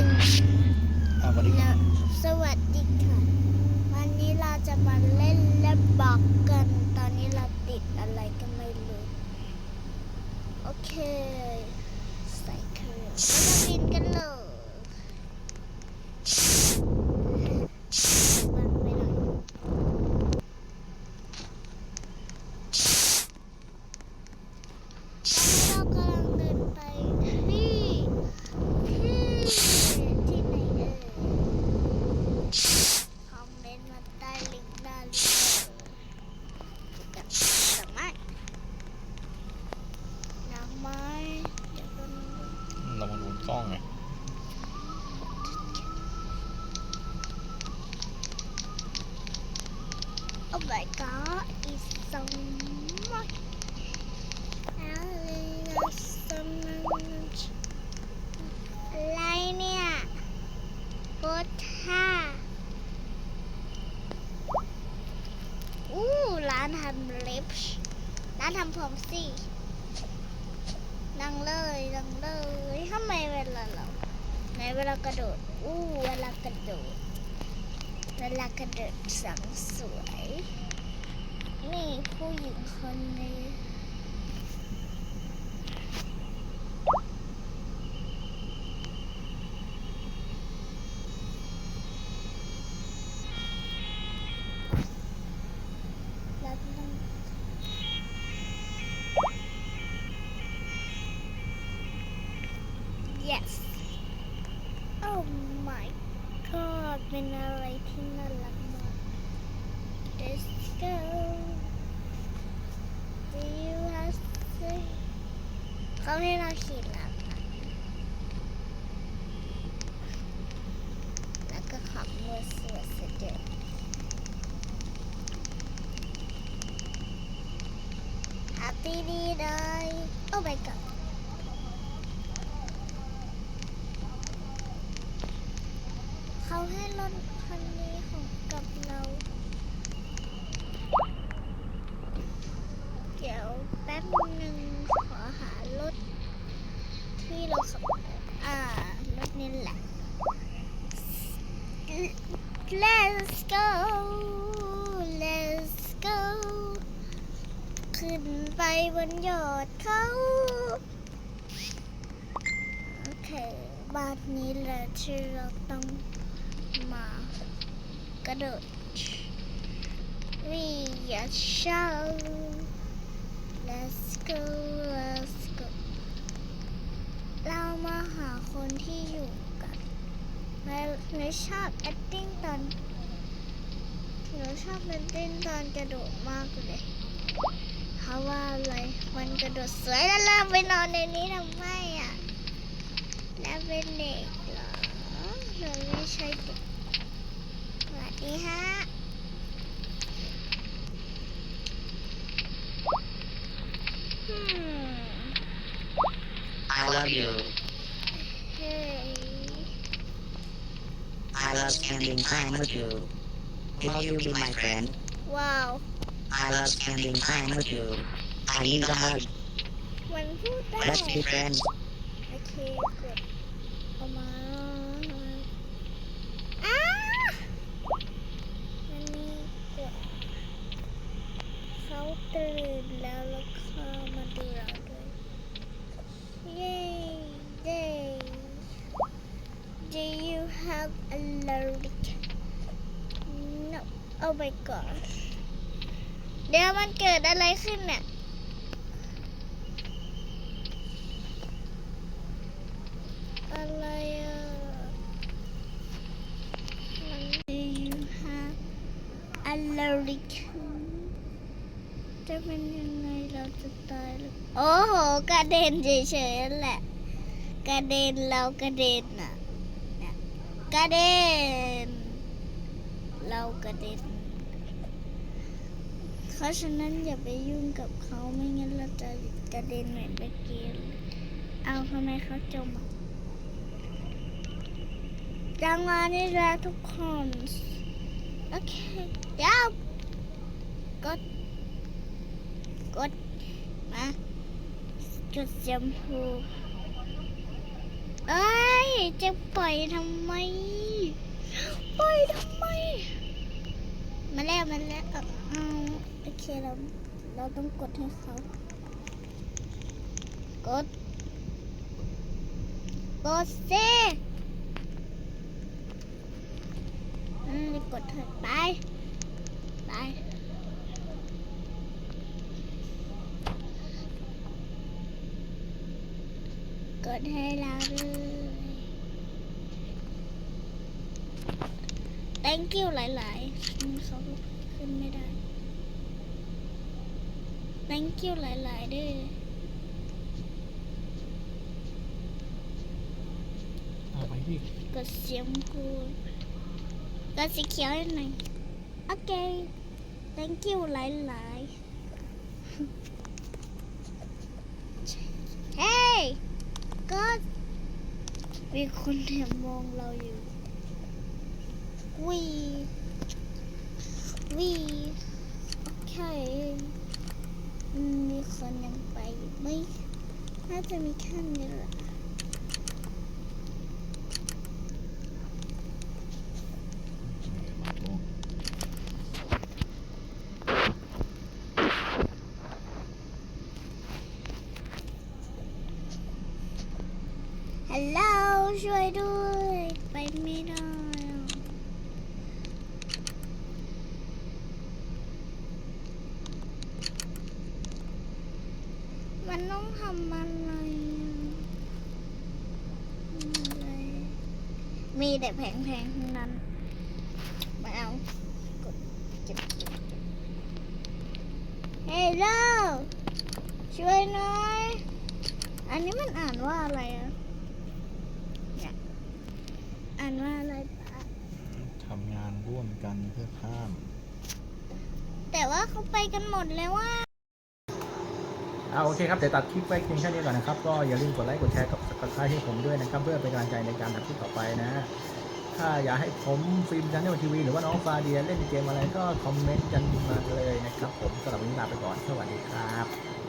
อ่าสวัสดีครับสวัสดีค่ะ วันนี้เราจะมาเล่นเล็บบอกกัน ตอนนี้เราติดอะไรก็ไม่รู้ โอเค ใส่เครื่องแล้วมาบินกันเลยวางไว้หน่อยตอนนี้เรากำลังเดินไปที่ที่ที่ไหนเอ่ย คอมเมนต์มาใต้ลิงก์ด้านล่างกับสามารถน้ำไม้เดี๋ยวก็นึง เรามาดู กล้องไงโอ้ my god it's so much so much อะไรเนี่ยโพสท่าอู้ร้านทำเล็บร้านทำผมสิ ดังเลยดังเลยทำไมเวลาเราในเวลากระโดดอู้เวลากระโดดเวลากระโดดสังสวย นี่ผู้หญิงคนนี้ แล้วต้อง yes oh my god เป็นอะไรที่น่ารักมาก let's go do you have to เขา ให้เราขี่หลังแล้วก็ขับมือสวดเสด็จ Happy day Oh my god เขาให้รถคัน Let's go Let's go ขึ้นไปบนยอดเขาโอเคบ้านนี้แหละที่เราต้องมากระโดด We are show Let's go Let's go เรามาหาคนที่อยู่ หนูชอบ acting ตอนหนูชอบ acting ตอนกระโดดมากเลย เพราะว่าอะไร มันกระโดดสวยแล้วเราไปนอนในนี้ทำไมอะ แล้วเป็นเด็กเหรอเราไม่ใช่เด็กสวัสดีฮะ hmm อืม I love you. เฮ้ย I love spending time with you. Will you be my friend? ว้าว I love spending time with you. I need a hug. มันพูดได้ Let's be friends. โอเคกดเอามาอ้ามันมีกดเขาตื่นแล้วแล้วเข้ามาดูเราด้วย เย้เย้ Do you have a lyric No Oh my god เดี๋ยวมันเกิดอะไรขึ้นเนี่ยอะไรอะมัน Do you have a lyric จะเป็นยังไงเราจะตายหรือโอ้โห กระเด็นเฉยๆนั่นแหละ กระเด็นเรากระเด็นน่ะเนี่ย กระเด็น เรากระเด็น เพราะฉะนั้นอย่าไปยุ่งกับเขาไม่งั้นเราจะกระเด็นเหมือนเมื่อกี้เลยเอาทำไมเขาจมจังหวะนี้แหละทุกคน โอเคเดี๋ยวกด กด มาจุดชมพู เอ้ย จะปล่อยทำไม ปล่อยทำไม มาแล้วมาแล้วเอาเอาโอเคเราเราต้องกดให้เขา กด กดสิอืมกดเถอะไป ไป ดให้เราเลย thank you หลายๆอืมเขาขึ้นไม่ได้ thank you หลายๆด้วยเอาไปดิกดเสียงพูกดสีเขียวให้หน่อย โอเค thank you หลายๆ เฮ้ย ก็มีคนแอบมองเราอยู่วีวีโอเคมีคนยังไปอยู่ไหมน่าจะมีแค่นี้แหละ ฮัลโหลช่วยด้วย ไปไม่ได้มันต้องทำอะไรมีแต่แพงๆทั้งนั้นม่เอา กดเก็บเก็บเก็บฮัลโหลช่วยหน่อย อันนี้มันอ่านว่าอะไรอะเนี่ย อ่านว่าอะไรปะทำงานร่วมกันเพื่อข้าม แต่ว่าเขาไปกันหมดแล้วว่า เอาโอเคครับ เดี๋ยวตัดคลิปไว้เพียงแค่นี้ก่อนนะครับ ก็อย่าลืมกดไลค์ กดแชร์กับสกายให้ผมด้วยนะครับ เพื่อเป็นกำลังใจในการทำคลิปต่อไปนะ ถ้าอยากให้ผมฟิล์มชันเนลทีวีหรือว่าน้องฟาเดียเล่นเกมอะไรก็คอมเมนต์กันมาเลยนะครับ ผมสำหรับวันนี้ลาไปก่อน สวัสดีครับ